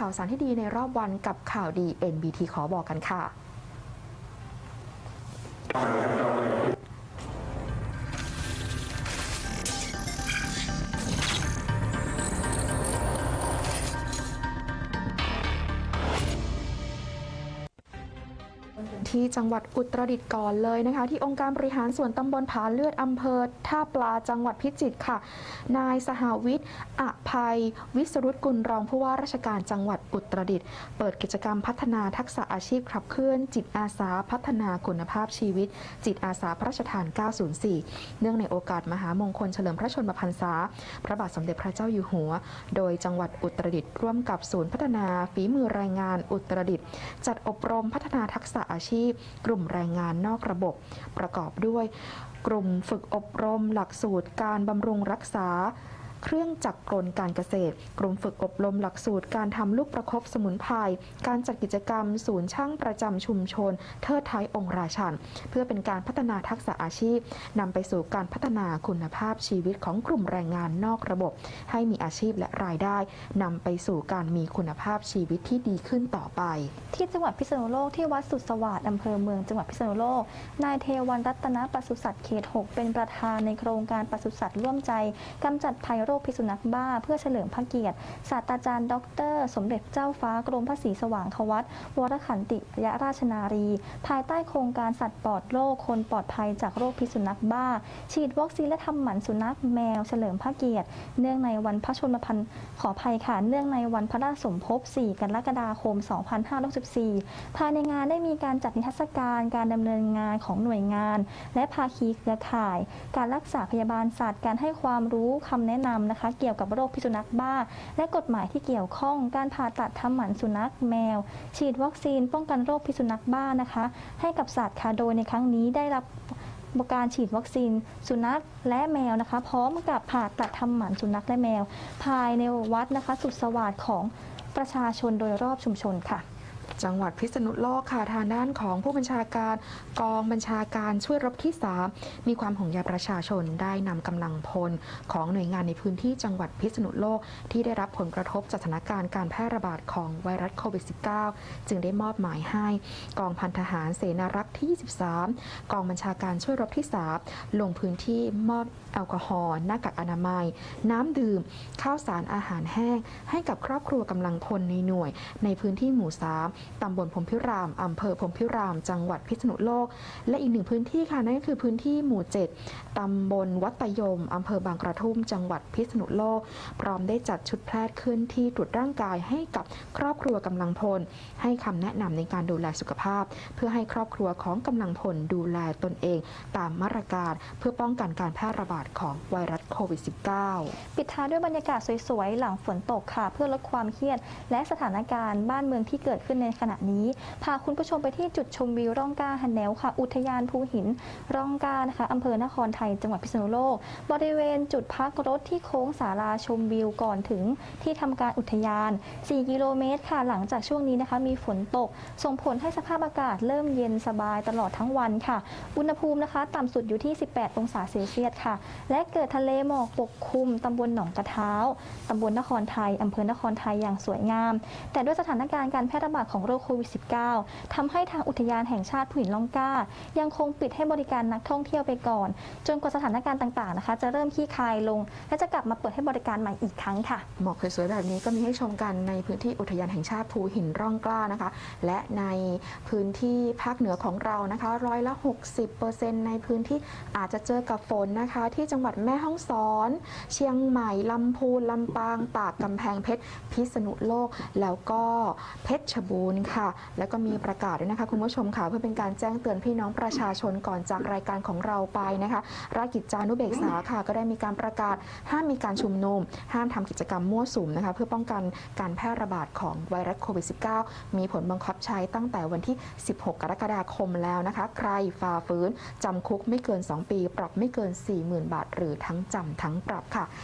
ข่าวสารที่ดีในรอบวันกับข่าวดี NBT ขอบอกกันค่ะ ที่จังหวัดอุตรดิตถ์ก่อนเลยนะคะ ที่องค์การบริหารส่วนตำบลผาเลือดอำเภอท่าปลาจังหวัดพิจิตรค่ะ นายสหวิทย์อภัย วิสรุตกุลรองผู้ว่าราชการจังหวัดอุตรดิตถ์เปิดกิจกรรมพัฒนาทักษะอาชีพขับเคลื่อน จิตอาสาพัฒนาคุณภาพชีวิต จิตอาสาพระราชทาน 904 เนื่องในโอกาสมหามงคลเฉลิมพระชนมพรรษา พระบาทสมเด็จพระเจ้าอยู่หัว โดยจังหวัดอุตรดิตถ์ร่วมกับศูนย์พัฒนาฝีมือแรงงานอุตรดิตถ์จัดอบรมพัฒนาทักษะอาชีพ กลุ่มแรงงานนอกระบบ ประกอบด้วย กลุ่มฝึกอบรม หลักสูตรการบำรุงรักษา เครื่องจักรกลการเกษตร กลุ่มฝึกอบรมหลักสูตรการทำลูกประคบสมุนไพรการจัดกิจกรรม ศูนย์ช่างประจำชุมชน เทิดไทยองค์ราชัน เพื่อเป็นการพัฒนาทักษะอาชีพนำไปสู่การพัฒนาคุณภาพชีวิตของกลุ่มแรงงานนอกระบบ ให้มีอาชีพและรายได้นำไปสู่การมีคุณภาพชีวิตที่ดีขึ้นต่อไป ที่จังหวัดพิษณุโลกที่วัดสุดสวัสดิ์อำเภอเมืองจังหวัดพิษณุโลกนายเทวันรัตนปศุสัตว์เขต 6 เป็นประธานในโครงการปศุสัตว์ร่วมใจกำจัดภัยโรคพิษสุนัขบ้า เพื่อเฉลิมพระเกียรติศาสตราจารย์ ดร สมเด็จเจ้าฟ้ากรมพระศรีสว่างควัตวรขันติยราชนารี ภายใต้โครงการสัตว์ปลอดโรคคนปลอดภัยจากโรคพิษสุนัขบ้า ฉีดวัคซีนและทำหมันสุนัขแมวเฉลิมพระเกียรติ เนื่องในวันพระชนมพรรษขออภัยค่ะ เนื่องในวันพระราชสมภพ 4 กรกฎาคม 2564 ภายในงานได้มีการจัดนิทรรศการการดำเนินงานของหน่วยงาน และภาคีเครือข่าย การรักษาพยาบาลสัตว์ การให้ความรู้คำแนะนำนะคะ เกี่ยวกับโรคพิษสุนัขบ้า และกฎหมายที่เกี่ยวข้องการผ่าตัดทำหมันสุนัขแมว ฉีดวัคซีนป้องกันโรคพิษสุนัขบ้านะคะ ให้กับสัตว์ค่ะโดยในครั้งนี้ได้รับการฉีดวัคซีนสุนัขและแมวนะคะ พร้อมกับผ่าตัดทำหมันสุนัขและแมว ภายในวัดนะคะ สุดสวัสดิ์ของประชาชนโดยรอบชุมชนค่ะ จังหวัดพิษณุโลกค่ะทางด้านของผู้บัญชาการกองบัญชาการช่วยรบที่ 3 มีความห่วงใยประชาชนได้นำกำลังพลของหน่วยงานในพื้นที่จังหวัดพิษณุโลก ที่ได้รับผลกระทบจากสถานการณ์การแพร่ระบาดของไวรัสโควิด -19 จึงได้มอบหมายให้ กองพันทหารเสนารักษ์ที่ 23 กองบัญชาการช่วยรบที่ 3 ลงพื้นที่มอบแอลกอฮอล์หน้ากากอนามัย น้ำดื่ม ข้าวสารอาหารแห้ง ให้กับครอบครัวกำลังพลในหน่วย ในพื้นที่หมู่ 3ตำบลพรมพิราม อำเภอพรมพิราม จังหวัดพิษณุโลก และอีกหนึ่งพื้นที่ค่ะนั่นก็คือพื้นที่หมู่ 7 ตำบลวัดตยม อำเภอบางกระทุ่ม จังหวัดพิษณุโลก พร้อมได้จัดชุดแพทย์เคลื่อนที่ตรวจร่างกายให้กับครอบครัวกำลังพล ให้คำแนะนำในการดูแลสุขภาพ เพื่อให้ครอบครัวของกำลังพลดูแลตนเอง ตามมาตรการเพื่อป้องกันการแพร่ระบาดของไวรัสโควิด -19 ปิดท้ายด้วยบรรยากาศสวยๆ หลังฝนตกค่ะ เพื่อลดความเครียด และสถานการณ์บ้านเมืองที่เกิดขึ้นในขณะนี้ พาคุณผู้ชมไปที่จุดชมวิวร่องกล้าฮันแนวค่ะ อุทยานภูหินร่องกล้านะคะอำเภอนครไทย จังหวัดพิษณุโลก บริเวณจุดพักรถที่โค้งสาราชมวิวก่อนถึงที่ทำการอุทยาน 4 กิโลเมตรค่ะ หลังจากช่วงนี้นะคะ มีฝนตก ส่งผลให้สภาพอากาศเริ่มเย็นสบายตลอดทั้งวันค่ะ อุณหภูมินะคะ ต่ำสุดอยู่ที่ 18 องศาเซลเซียสค่ะ และเกิดทะเลหมอกปกคลุมตำบลหนองกระเท้าตำบลนครไทยอำเภอนครไทยอย่างสวยงาม แต่ด้วยสถานการณ์การแพร่ระบาดของโรคโควิด -19 ทำให้ทางอุทยานแห่งชาติผู้หินล่องกล้า ยังคงปิดให้บริการนักท่องเที่ยวไปก่อน จนกว่าสถานการณ์ต่างๆนะคะ จะเริ่มคลี่คลายลง และจะกลับมาเปิดให้บริการใหม่อีกครั้งค่ะหมอกสวยๆแบบนี้ก็มีให้ชมกันในพื้นที่อุทยานแห่งชาติภูหินร่องกล้านะคะ และในพื้นที่ภาคเหนือของเรานะคะร้อยละ 60%ในพื้นที่อาจจะเจอกับฝนนะคะ ที่จังหวัดแม่ฮ่องสอน เชียงใหม่ลำพูนลำปางตากกำแพงเพชรพิษณุโลก แล้วก็เพชรบูรณ์ค่ะ แล้วก็มีประกาศด้วยนะคะคุณผู้ชมค่ะ เพื่อเป็นการแจ้งเตือนพี่น้องประชาชนก่อนจากรายการของเราไปนะคะราชกิจจานุเบกษาค่ะ ก็ได้มีการประกาศห้ามมีการชุมนุม ห้ามทำกิจกรรมมั่วสุมนะคะ เพื่อป้องกันการแพร่ระบาดของไวรัสโควิด -19 มีผลบังคับใช้ตั้งแต่วันที่ 16 กรกฎาคมแล้วนะคะ ใครฝ่าฝืนจำคุกไม่เกิน 2 ปี ปรับไม่เกิน 40,000 บาท หรือทั้งจำทั้งปรับค่ะ